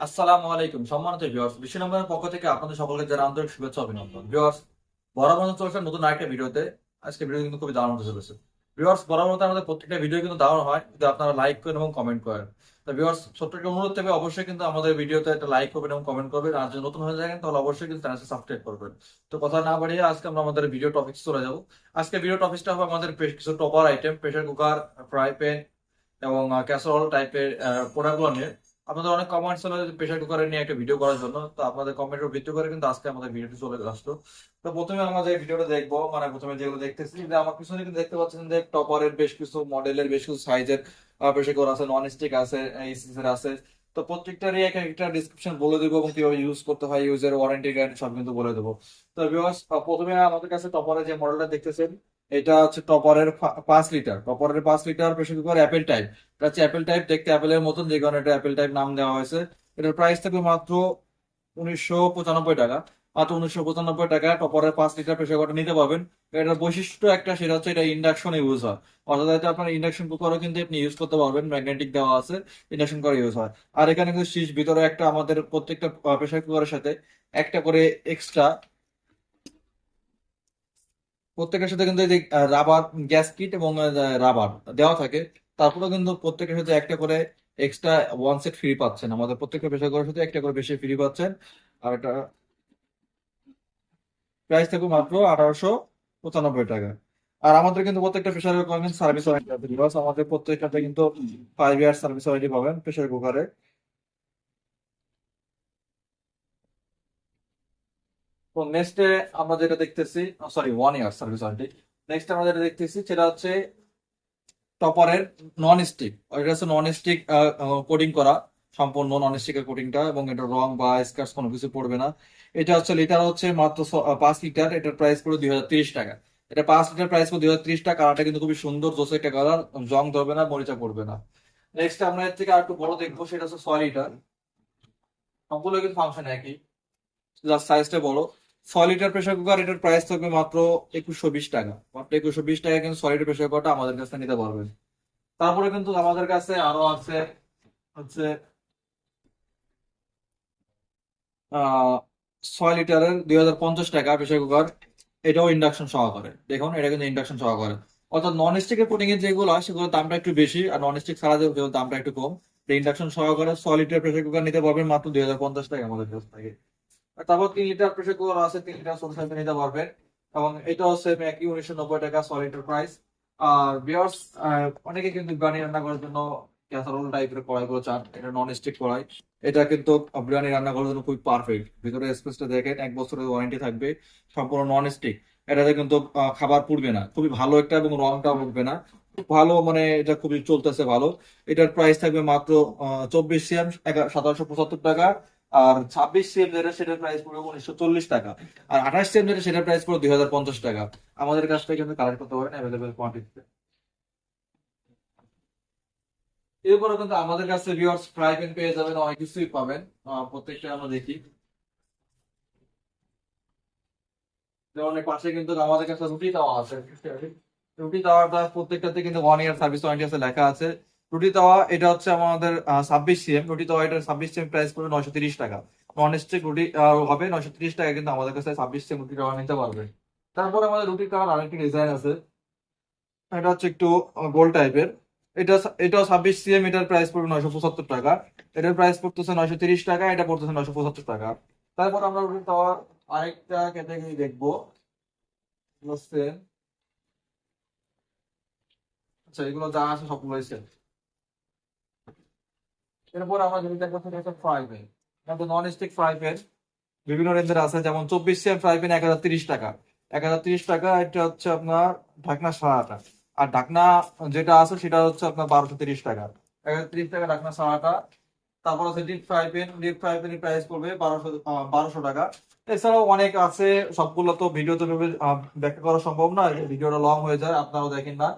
আসসালামু আলাইকুম, সম্মানিত ভিউয়ার্স বিশ্ব নম্বরের পক্ষ থেকে আপনাদের সকলকে যারা আন্তরিক শুভেচ্ছা অভিনন্দন। ভিউয়ার্স বরাবর চলছে নতুন আরেকটা ভিডিওতে আজকে ভিডিও কিন্তু খুবই দারুণ চলেছে। ভিউয়ার্স বরাবর আমাদের প্রত্যেকটা ভিডিও কিন্তু দারুণ হয় যদি আপনারা লাইক করেন এবং কমেন্ট করেন। তো ভিউয়ার্স ছোট্ট একটা অনুরোধ থাকবে, অবশ্যই কিন্তু আমাদের ভিডিওতে একটা লাইক করবেন এবং কমেন্ট করবেন। আর যদি নতুন হয়ে থাকেন, তাহলে অবশ্যই কিন্তু চ্যানেলটি সাবস্ক্রাইব করবেন। তো কথা না বাড়িয়ে আজকে আমরা আমাদের ভিডিও টপিক চলে যাব। আজকে ভিডিও টপিকটা হবে আমাদের কিছু Topper item pressure cooker fry pan এবং ক্যাসারোল টাইপের প্রোডাক্টগুলো নিয়ে। আপনাদের অনেক কমেন্টস হলো প্রেশার কুকারে নিয়ে একটা ভিডিও করার জন্য। তো আপনাদের কমেন্টের ভিত্তি করে কিন্তু আজকে আমাদের ভিডিওটি চলে আসলো। তো প্রথমে আমরা যে ভিডিওটা দেখব মানে প্রথমে যেগুলো দেখতেছি, যে আমার পিছনে কিন্তু দেখতে পাচ্ছেন যে টপারের বেশ কিছু মডেলের বেশ কিছু সাইজের প্রেশার কুকার আছে নন স্টিক আছে এসিসের আছে। তো প্রত্যেকটারই এক একটা ডিসক্রিপশন বলে দেবো এবং কীভাবে ইউজ করতে হয় ইউজের ওয়ারেন্টি গ্যারান্টি সব কিন্তু বলে দেবো। তো প্রথমে আমাদের কাছে টপারের যে মডেলটা দেখতেছেন এটা হচ্ছে টপারের পাঁচ লিটার। টপারের পাঁচ litre pressure cooker apple type এটা হচ্ছে অ্যাপেল টাইপ দেখতে অ্যাপেলের মতন যে কারণে এটা অ্যাপেল টাইপ নাম দেওয়া হয়েছে। এটার প্রাইস থাকবে মাত্র উনিশশো পঁচানব্বই টাকা। মাত্র উনিশশো পঁচানব্বই টাকা টপারের পাঁচ লিটার প্রেশার কুকারটা নিতে পারবেন। এটার বৈশিষ্ট্য একটা, সেটা হচ্ছে এটা ইন্ডাকশনে ইউজ হয়। অর্থাৎ এটা আপনার ইন্ডাকশন কুকারও কিন্তু আপনি ইউজ করতে পারবেন ম্যাগনেটিক দেওয়া আছে ইন্ডাকশন কুকার ইউজ হয়। আর এখানে কিন্তু শীষ ভিতরে একটা আমাদের প্রত্যেকটা প্রেশার কুকারের সাথে একটা করে এক্সট্রা প্রত্যেকের সাথে কিন্তু রাবার গ্যাস কিট এবং রাবার দেওয়া থাকে, তারপরেও কিন্তু প্রত্যেকের সাথে একটা করে এক্সট্রা ওয়ান সেট ফ্রি পাচ্ছেন। আমাদের প্রত্যেকটা প্রেশার কুকারের সাথে একটা করে বেশি ফ্রি পাচ্ছেন। আর এটা প্রাইস থাকবে মাত্র আঠারোশো পঁচানব্বই টাকা। আর আমাদের কিন্তু প্রত্যেকটা প্রেশার সার্ভিস ওয়ারেন্টি আছে। আমাদের প্রত্যেকটাতে কিন্তু ফাইভ ইয়ার সার্ভিস ওয়ারেন্টি পাবেন প্রেশার কুকারে তো নেক্সটে আমরা যেটা দেখতেছি sorry one year service warranty next আমরা যেটা দেখতেছি, সেটা হচ্ছে টপারের নন স্টিক এটা হচ্ছে নন স্টিক কোডিং করা, সম্পূর্ণ নন স্টিকের কোটিংটা এবং এটা রং বা স্কার্স কোনো কিছু পড়বে না। এটা হচ্ছে লিটার হচ্ছে মাত্র পাঁচ লিটার এটার প্রাইস পড়ে দুই হাজার তিরিশ টাকা। এটা পাঁচ লিটার প্রাইস পড়ে দুই হাজার তিরিশ টাকা, কালারটা কিন্তু খুবই সুন্দর, জোস একটা কালার জং ধরবে না, মরিচা পড়বে না। নেক্সট আমরা এর থেকে আর একটু বড় দেখব, সেটা হচ্ছে ছয় লিটার সবগুলো কিন্তু ফাংশন একই। জাস্ট সাইজটা বড় ছয় লিটার প্রেসার কুকার এটার প্রাইস থাকবে মাত্র একুশশো বিশ টাকা। মাত্র একুশশো বিশ টাকা কিন্তু ছয় লিটার প্রেসার কুকারটা আমাদের কাছে নিতে পারবেন তারপরে কিন্তু আমাদের কাছে আরও আছে, হচ্ছে ছয় লিটারের দুই হাজার পঞ্চাশ টাকা প্রেসার কুকার এটাও ইন্ডাকশন সহকারে। দেখুন, এটা কিন্তু ইন্ডাকশন সহকারে। অর্থাৎ নন স্টিকের পুটিং এর যেগুলো সেগুলোর দামটা একটু বেশি, আর নন স্টিক ছাড়া যেগুলো দামটা একটু কম ইন্ডাকশন সহকারে ছয় লিটার প্রেসার কুকার নিতে পারবেন মাত্র দুই হাজার পঞ্চাশ টাকা আমাদের কাছ থেকে। তারপর তিন লিটার প্রেসার কুকার আছে, তিন লিটার সোল সাইজে নিতে পারবেন। এবং এটাও সেম একই উনিশশো নব্বই টাকা ছয় লিটার প্রাইস আর বিয়ার্স অনেকে কিন্তু বিরিয়ানি রান্না করার জন্য ক্যাসারোল টাইপের কড়াইগুলো চান, এটা নন স্টিক কড়াই। এটা কিন্তু বিরিয়ানি রান্না করার জন্য খুবই পারফেক্ট ভিতরে স্পেসটা দেখেন, এক বছরের ওয়ারেন্টি থাকবে, সম্পূর্ণ নন স্টিক এটাতে কিন্তু খাবার পুড়বে না। খুবই ভালো একটা এবং রংটাও উঠবে না। ভালো মানে এটা খুবই চলতেছে ভালো। এটার প্রাইস থাকবে মাত্র চব্বিশ সিএম সতেরোশো পঁচাত্তর টাকা। আর ছাব্বিশ সিএম যেটা, সেটার প্রাইস পড়বে উনিশশো চল্লিশ টাকা। আর আঠাশ সিএম যেটা, সেটার প্রাইস পড়বে দুই হাজার পঞ্চাশ টাকা। আমাদের কাছ থেকে কিন্তু কালেক্ট করতে পারেন অ্যাভেলেবেল কোয়ান্টিটিতে এরপরে কিন্তু আমাদের কাছে ভিউয়ার্স ফ্রাই প্যান পেয়ে যাবেন, অনেক কিছুই পাবেন। প্রত্যেকটা আমরা দেখি। যেমন পাশে কিন্তু আমাদের কাছে রুটি তাওয়া আছে। রুটি তাওয়াটা প্রত্যেকটাতে কিন্তু ওয়ান ইয়ার সার্ভিস ওয়ারেন্টি আছে, লেখা আছে। রুটি তাওয়া, এটা হচ্ছে আমাদের ছাব্বিশ সিএম রুটি তাওয়া এটা ছাব্বিশ সিএম প্রাইস পড়বে নয়শো তিরিশ টাকা। নন স্টিক রুটি হবে নয়শো তিরিশ টাকা, কিন্তু আমাদের কাছে ছাব্বিশ সিএম রুটি তাওয়া নিতে পারবে। তারপর আমাদের রুটি তাওয়ার আরেকটি ডিজাইন আছে। এটা হচ্ছে একটু গোল টাইপের এটা এটাও ছাব্বিশ সিএম এটার প্রাইস পড়বে নয়শো পঁচাত্তর টাকা। এটার প্রাইস পড়তেছে নয়শো তিরিশ টাকা, এটা পড়তেছে নয়শো পঁচাত্তর টাকা। তারপর আমরা রুটি তাওয়ার আরেকটা ক্যাটাগরি দেখব। আচ্ছা এগুলো যা আছে সবগুলোই সেম এরপর আমরা যদি দেখব সেটা হচ্ছে ফ্রাই প্যান এটা নন স্টিক ফ্রাই বিভিন্ন রেঞ্জের আছে, যেমন চব্বিশ সিএম ফ্রাই এক হাজার তিরিশ টাকা। এক হাজার তিরিশ টাকা এটা হচ্ছে আপনার ঢাকনা সারাটা আর ঢাকনা যেটা আছে সেটা হচ্ছে আপনার বারোশো তিরিশ টাকা। এক হাজার তিরিশ টাকা ঢাকনা সারাটা তারপর আছে deep fry deep fry price পড়বে বারোশো বারোশো টাকা। এছাড়াও অনেক আছে, সবগুলো তো ভিডিও তো ব্যাখ্যা করা সম্ভব না ভিডিওটা লং হয়ে যায়, আপনারাও দেখেন না।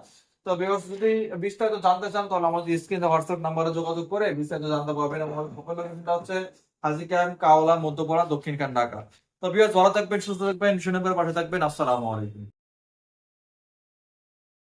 তো বিকজ যদি বিস্তারিত জানতে চান, তাহলে আমাদের স্ক্রিনে হোয়াটসঅ্যাপ নাম্বারে যোগাযোগ করে বিস্তারিত জানতে পারবেন। হচ্ছে ক্যাম্প কাওলা, মধ্যপাড়া, দক্ষিণ খান ঢাকা। তো বিকজ ভালো থাকবেন, সুস্থ থাকবেন, শুনে পাশে থাকবেন। আসসালামু আলাইকুম।